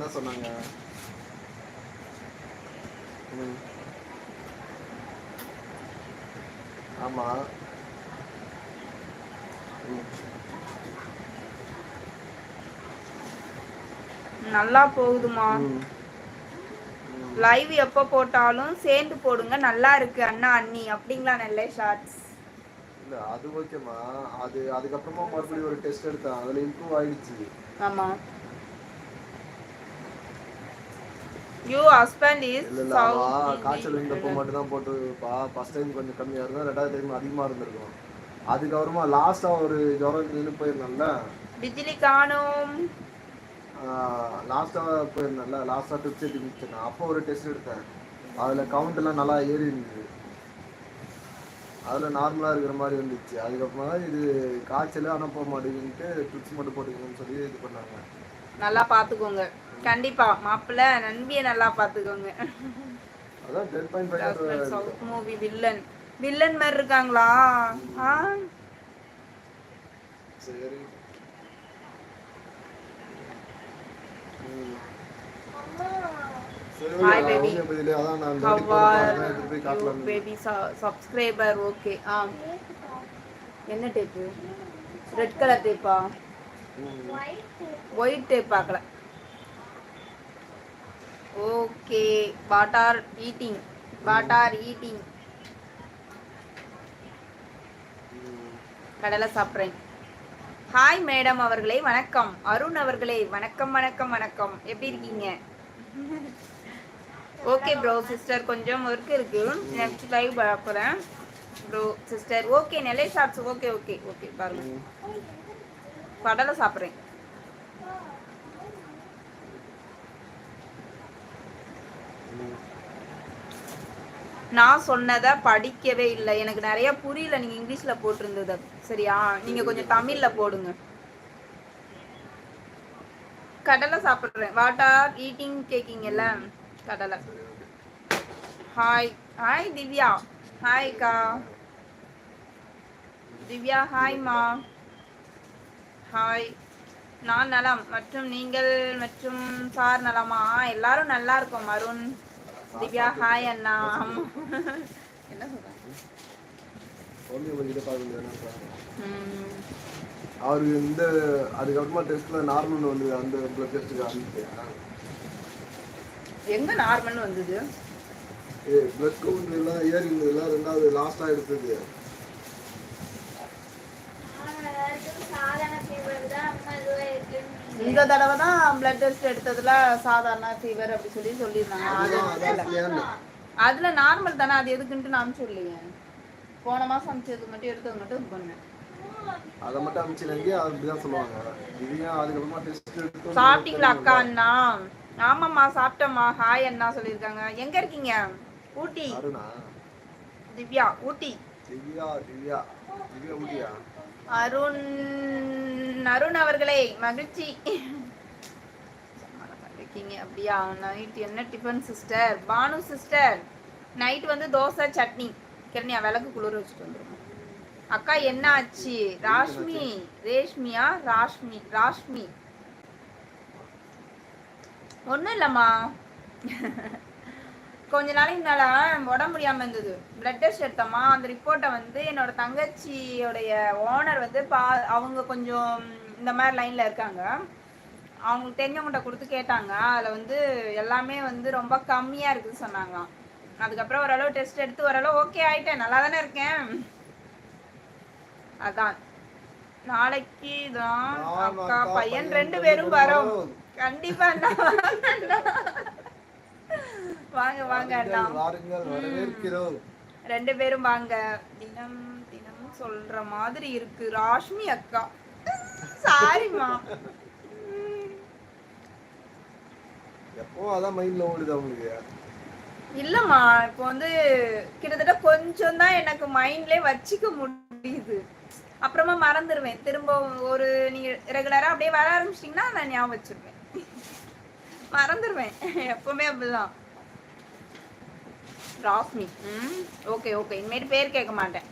என்ன சொன்னாங்க? ம். ஆமா. ம். நல்லா போகுதுமா. லைவ் எப்போ போட்டாலும் சேர்ந்து போடுங்க. நல்லா இருக்கு அண்ணா அண்ணி. அப்படிங்களா நல்ல ஷார்ட்ஸ் இல்ல அது ஓகேம்மா அது அதுக்கப்புறமா மறுபடியும் ஒரு டெஸ்ட் எடுத்தேன். அதுல இம்ப்ரூவ் ஆயிடுச்சு. ஆமா. யூ ஹஸ்பண்ட் இஸ் காய்ச்சல் இருந்தப்போ மட்டும் தான் போட்டுப்பா. ஃபர்ஸ்ட் டைம் கொஞ்சம் கம்மியா இருந்தா ரெண்டாவது டைம் அதிகமா இருந்திருக்கும். அதுக்கப்புறமா லாஸ்டா ஒரு ஜுரம் நின்று போயிருந்தேன்ல. பிஜிலி காணோம். லாஸ்டா போயிருந்தேன்ல. லாஸ்டா ட்ரிப்ஸ் ஏற்றி முடிச்சேன் அப்போ ஒரு டெஸ்ட் எடுத்தேன். அதுல கவுண்ட் எல்லாம் நல்லா ஏறி இருந்தது. அதுல நார்மலா இருக்கிற மாதிரி இருந்துச்சு. அதுக்கப்புறமா இது காய்ச்சல் ஆனால் போக மாட்டேங்குன்ட்டு ட்ரிப்ஸ் மட்டும் போட்டுக்கணும்னு சொல்லி இது பண்ணாங்க. நல்லா பாத்துக்கோங்க. கண்டிப்பா மாப்பிள்ள நண்பியை நல்லா பாத்துக்கோங்க சவுத் மூவி வில்லன் வில்லன் மாதிரி இருக்காங்களா? you காட்டலாம்னு. baby சப்ஸ்கிரைபர் ஓகே ஆ. என்ன டேப்பு ரெட் கலர் டேப்பா. ஒயிட் டேப் பார்க்கல okay. What are eating what are eating கடலை சாப்பிட்றேன். ஹாய் மேடம் அவர்களே வணக்கம். அருண் அவர்களே வணக்கம் வணக்கம் வணக்கம். எப்படி இருக்கீங்க? ஓகே ப்ரோ சிஸ்டர் கொஞ்சம் ஒர்க் இருக்கு. நெக்ஸ்ட் லைவ் பார்க்குறேன் ப்ரோ சிஸ்டர் ஓகே நிலை ஷார்ட்ஸ் ஓகே ஓகே ஓகே பாருங்க. கடலை சாப்பிட்றேன். நான் சொன்னதை படிக்கவே இல்லை. எனக்கு நிறைய புரியல. நீங்க இங்கிலீஷ்ல போட்டிருந்தது. சரியா? நீங்க கொஞ்சம் தமிழ்ல போடுங்க. கடலை சாப்பிட்றேன். வாட் ஆர் ஈட்டிங் கேக்கிங்கல்ல? கடலை. Hi hi Divya. ஹாய்க்கா திவ்யா ஹாய்மா ஹாய் நான் நலம். மற்றும் நீங்கள் மற்றும் சார் நலமா? எல்லாரும் நல்லா இருக்கோம் அருண். திவ்யா ஹாய் அண்ணா. என்ன அவருக்கு இந்த அதுக்கப்புறமா டெஸ்ட்ல நார்மல் வந்து அந்த பிளட் டெஸ்ட்டுக்கு அனுப்பிட்டியா எங்க நார்மல்னு வந்தது? ஏ பிளட் கவுண்ட் எல்லாம் ஏறி இருந்ததுல ரெண்டாவது லாஸ்டா எடுத்தது. இந்த தடவை தான் பிளட் டெஸ்ட் எடுத்ததுல சாதாரண ஃபீவர் அப்படி சொல்லி சொல்லியிருந்தாங்க. அதுல நார்மல் தானே அது எதுக்குன்ட்டு நான் சொல்லலையே. போன மாசம் அமிச்சது மட்டும் எடுத்தது மட்டும் இது பண்ணேன். அதை மட்டும் அனுப்பிச்சினாங்க அப்படிதான் சொல்லுவாங்க. இது ஏன் அதுக்கப்புறமா டெஸ்ட் எடுத்து சாப்பிட்டீங்களா அக்கா அண்ணா? ஆமாம்மா சாப்பிட்டேம்மா. ஹாய் அண்ணா சொல்லியிருக்காங்க. எங்க இருக்கீங்க? ஊட்டி. திவ்யா ஊட்டி. திவ்யா திவ்யா. அருண் அருண் அவர்களே மகிழ்ச்சி. இருக்கீங்க? அப்படியா? நைட் என்ன tiffin sister Bhanu sister night வந்து தோசை சட்னி. கிரணியா விளக்கு குளிர வச்சுட்டு வந்துருமா அக்கா என்ன ஆச்சு? ராஷ்மி. ரேஷ்மியா? ராஷ்மி. ராஷ்மி. ஒன்றும் இல்லைம்மா. கொஞ்ச நாளைக்கு முன்னால உடம்பு முடியாம இருந்தது. பிளட் டெஸ்ட் எடுத்தோமா அந்த ரிப்போர்ட்டை வந்து என்னோட தங்கச்சியோடைய ஓனர் வந்து பா அவங்க கொஞ்சம் இந்த மாதிரி லைன்ல இருக்காங்க. அவங்களுக்கு தெரிஞ்சவங்கள்ட்ட கொடுத்து கேட்டாங்க. அதில் வந்து எல்லாமே வந்து ரொம்ப கம்மியாக இருக்குன்னு சொன்னாங்க அதுக்கப்புறம் ஓரளவு டெஸ்ட் எடுத்து ஓரளவு ஓகே ஆயிட்டேன். நல்லா தானே இருக்கேன். அதான். நாளைக்கு தான் அக்கா பையன் ரெண்டு பேரும் வரோம். கண்டிப்பா. வாங்க வாங்க அண்ணா வாருங்கள் வரவேற்கிறோம். ரெண்டு பேரும் வாங்க. தினம் தினம் சொல்ற மாதிரி இருக்கு. ராஷ்மி அக்கா. சாரிம்மா. எப்பவும் அதான் மைண்ட்ல ஓடுது அவங்களுக்கு? இல்லம்மா இப்போ வந்து கிட்டத்தட்ட கொஞ்சம் தான் எனக்கு மைண்ட்லயே வச்சுக்க முடியுது. அப்புறமா மறந்துடுவேன் திரும்ப ஒரு நீங்க ரெகுலரா அப்படியே வர ஆரம்பிச்சிட்டிங்கன்னா நான் ஞாபகம் வச்சிருவேன். மறந்துடுவேன் எப்பவுமே அப்படிதான். ராஸ்மி ம் ஓகே ஓகே இனிமேட்டு பேர் கேட்க மாட்டேன்.